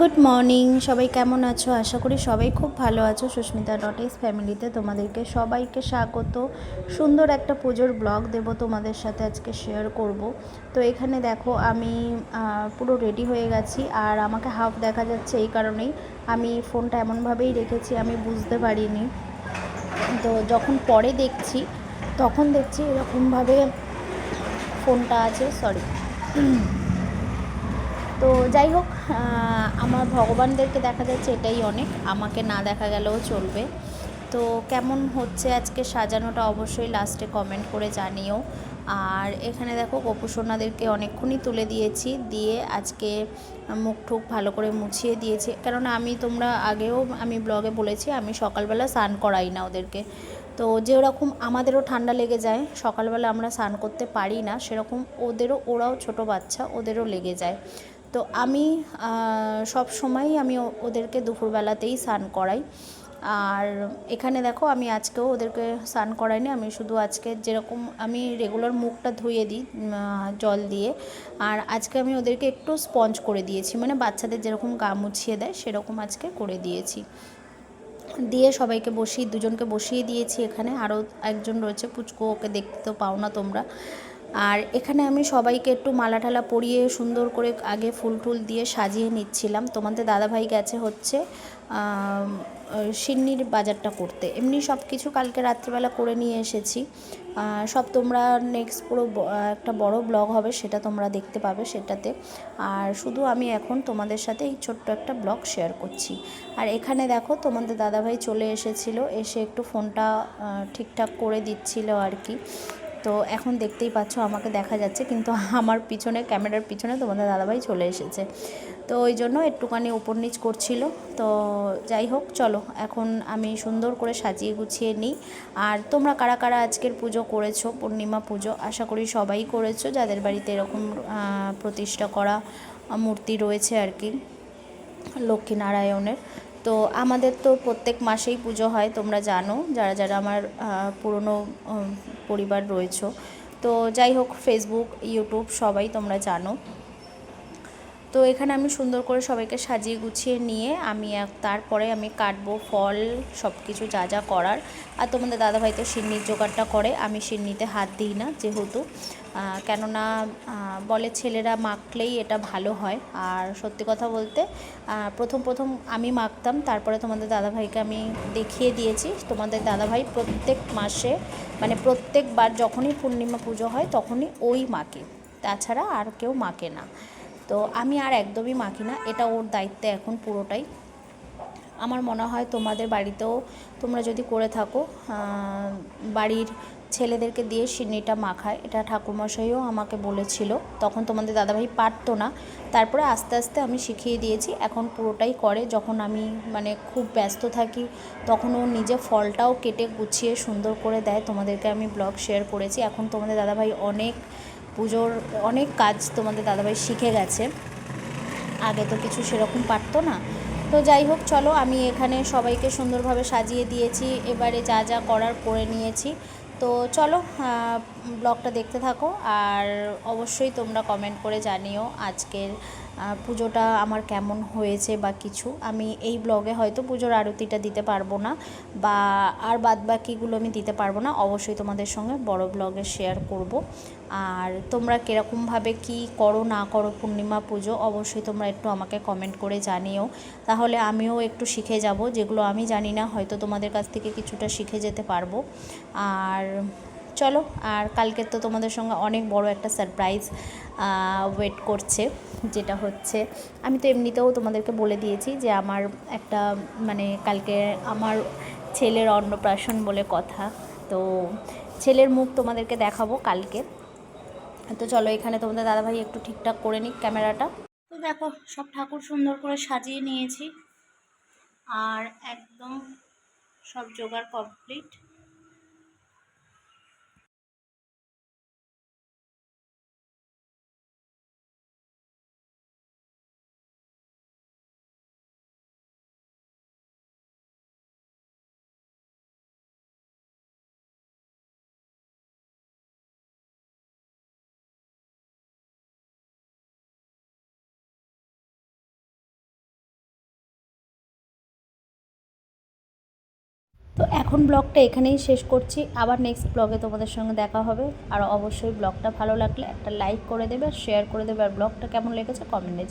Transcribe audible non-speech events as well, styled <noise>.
Good morning সবাই কেমন আছো? আশা করি সবাই খুব ভালো আছো। সুস্মিতা ডটেস ফ্যামিলিতে তোমাদেরকে সবাইকে স্বাগত। সুন্দর একটা পুজোর ব্লগ দেব তোমাদের সাথে আজকে শেয়ার করব। তো এখানে দেখো আমি পুরো রেডি হয়ে গেছি আর আমাকে হাফ দেখা যাচ্ছে এই কারণেই আমি ফোনটা এমনভাবেই রেখেছি, আমি বুঝতে পারিনি। তো যখন পরে দেখছি, তখন দেখছি এরকমভাবে ফোনটা আছে সরি তো যাই হোক আমার ভগবানদেরকে দেখা যাচ্ছে এটাই অনেক। আমাকে না দেখা গেলেও চলবে। তো কেমন হচ্ছে আজকে সাজানোটা অবশ্যই লাস্টে কমেন্ট করে জানিও। আর এখানে দেখো গোপুসোনাদেরকে অনেকক্ষণই তুলে দিয়েছি, দিয়ে আজকে মুখ ঠুক ভালো করে মুছিয়ে দিয়েছি। কেননা আমি তোমরা আগেও আমি ব্লগে বলেছি, আমি সকালবেলা স্নান করাই না ওদেরকে। তো যেরকম আমাদেরও ঠান্ডা লেগে যায়, সকালবেলা আমরা স্নান করতে পারি না, সেরকম ওদেরও, ওরাও ছোট বাচ্চা, ওদেরও লেগে যায়। তো আমি সব সময় আমি ওদেরকে দুপুরবেলাতেই স্নান করাই। আর এখানে দেখো আমি আজকেও ওদেরকে স্নান করাইনি, আমি শুধু আজকে যেরকম আমি রেগুলার মুখটা ধুয়ে দিই জল দিয়ে। আর আজকে আমি ওদেরকে একটু স্পঞ্জ করে দিয়েছি মানে বাচ্চাদের যেরকম গা মুছিয়ে দেয়, সেরকম আজকে করে দিয়েছি। দিয়ে সবাইকে বসিয়ে, দুজনকে বসিয়ে দিয়েছি এখানে। আরও একজন রয়েছে, পুচকো, ওকে দেখতে তো পাও না তোমরা। আর এখানে আমি সবাইকে একটু মালা টালা পরিয়ে সুন্দর করে আগে ফুল টুল দিয়ে সাজিয়ে নিচ্ছিলাম। তোমাদের দাদাভাই গেছে হচ্ছে সিন্নির বাজারটা করতে। এমনি সব কিছু কালকে রাত্রিবেলা করে নিয়ে এসেছি। সব তোমরা নেক্সট পুরো একটা বড় ব্লগ হবে, সেটা তোমরা দেখতে পাবে সেটাতে। আর শুধু আমি এখন তোমাদের সাথে এই ছোট্ট একটা ব্লগ শেয়ার করছি। আর এখানে দেখো, তোমাদের দাদাভাই চলে এসেছিল, এসে একটু ফোনটা ঠিকঠাক করে দিচ্ছিল আর কি। তো এখন দেখতেই পাচ্ছ, আমাকে দেখা যাচ্ছে, কিন্তু <laughs> আমার পিছনে, ক্যামেরার পিছনে তোমাদের দাদাভাই চলে এসেছে। তো ওই জন্য একটুখানি উপর নিচ করছিল। তো যাই হোক, চলো, এখন আমি সুন্দর করে সাজিয়ে গুছিয়ে নিই। আর তোমরা কারা কারা আজকের পুজো করেছ, পূর্ণিমা পুজো, আশা করি সবাই করেছ, যাদের বাড়িতে এরকম প্রতিষ্ঠা করা মূর্তি রয়েছে আর কি লক্ষ্মীনারায়ণের তো আমাদের তো প্রত্যেক মাসেই পুজো হয়, তোমরা জানো, যারা যারা আমার পুরনো পরিবার রয়েছে। তো যাই হোক ফেসবুক ইউটিউব সবাই তোমরা জানো। তো এখানে আমি সুন্দর করে সবাইকে সাজিয়ে গুছিয়ে নিয়ে আমি তারপরে আমি কাটবো ফল সব কিছু যা যা করার। আর তোমাদের দাদাভাই তো সিন্নির জোগাড়টা করে, আমি সিন্নিতে হাত দিই না যেহেতু। কেননা বলে ছেলেরা মাখলেই এটা ভালো হয়। আর সত্যি কথা বলতে প্রথম প্রথম আমি মাখতাম, তারপরে তোমাদের দাদাভাইকে আমি দেখিয়ে দিয়েছি। তোমাদের দাদাভাই প্রত্যেক মাসে মানে প্রত্যেকবার যখনই পূর্ণিমা পুজো হয়, তখনই ওই মাকে তাছাড়া আর কেউ মাকে না। তো আমি আর একদমই মাখি না, এটা ওর দায়িত্বে এখন পুরোটাই। আমার মনে হয় তোমাদের বাড়িতেও তোমরা যদি করে থাকো বাড়ির ছেলেদেরকে দিয়ে সিন্নিটা মাখায়, এটা ঠাকুরমশাইও আমাকে বলেছিল। তখন তোমাদের দাদাভাই পারতো না, তারপরে আস্তে আস্তে আমি শিখিয়ে দিয়েছি, এখন পুরোটাই করে। যখন আমি মানে খুব ব্যস্ত থাকি, তখন ও নিজে ফলটাও কেটে গুছিয়ে সুন্দর করে দেয়। তোমাদেরকে আমি ব্লগ শেয়ার করেছি, এখন তোমাদের দাদাভাই অনেক পুজোর অনেক কাজ তোমাদের দাদাভাই শিখে গেছে। আগে তো কিছু সেরকম পারতো না। তো যাই হোক, চলো, আমি এখানে সবাইকে সুন্দরভাবে সাজিয়ে দিয়েছি। এবারে যা যা করার করে নিয়েছি। তো চলো ব্লগটা দেখতে থাকো। আর অবশ্যই তোমরা কমেন্ট করে জানিও আজকের পুজোটা আমার কেমন হয়েছে বা কিছু, আমি এই ব্লগে হয়তো পুজোর আরতিটা দিতে পারব না বা আর বাদ বাকিগুলো আমি দিতে পারব না, অবশ্যই তোমাদের সঙ্গে বড় ব্লগে শেয়ার করব। আর তোমরা কীরকমভাবে কি করো, না করো পূর্ণিমা পুজো, অবশ্যই তোমরা একটু আমাকে কমেন্ট করে জানিও। তাহলে আমিও একটু শিখে যাব, যেগুলো আমি জানি না, হয়তো তোমাদের কাছ থেকে কিছুটা শিখে যেতে পারব। আর চলো, আর কালকে তো তোমাদের সঙ্গে অনেক বড় একটা সারপ্রাইজ ওয়েট করছে, যেটা হচ্ছে, আমি তো এমনিতেও তোমাদেরকে বলে দিয়েছি যে আমার একটা মানে কালকে আমার ছেলের অন্নপ্রাশন বলে কথা, তো ছেলের মুখ তোমাদেরকে দেখাবো কালকে। তো চলো, এখানে তোমাদের দাদাভাই একটু ঠিকঠাক করে নিক ক্যামেরাটা। তো দেখো, সব ঠাকুর সুন্দর করে সাজিয়ে নিয়েছি, আর একদম সব জোগাড় কমপ্লিট তো এখন ব্লগটা এখানেই শেষ করছি। আবার নেক্সট ব্লগে তোমাদের সঙ্গে দেখা হবে। আর অবশ্যই ব্লগটা ভালো লাগলে একটা লাইক করে দেবে শেয়ার করে দেবে। আর ব্লগটা কেমন লেগেছে কমেন্টে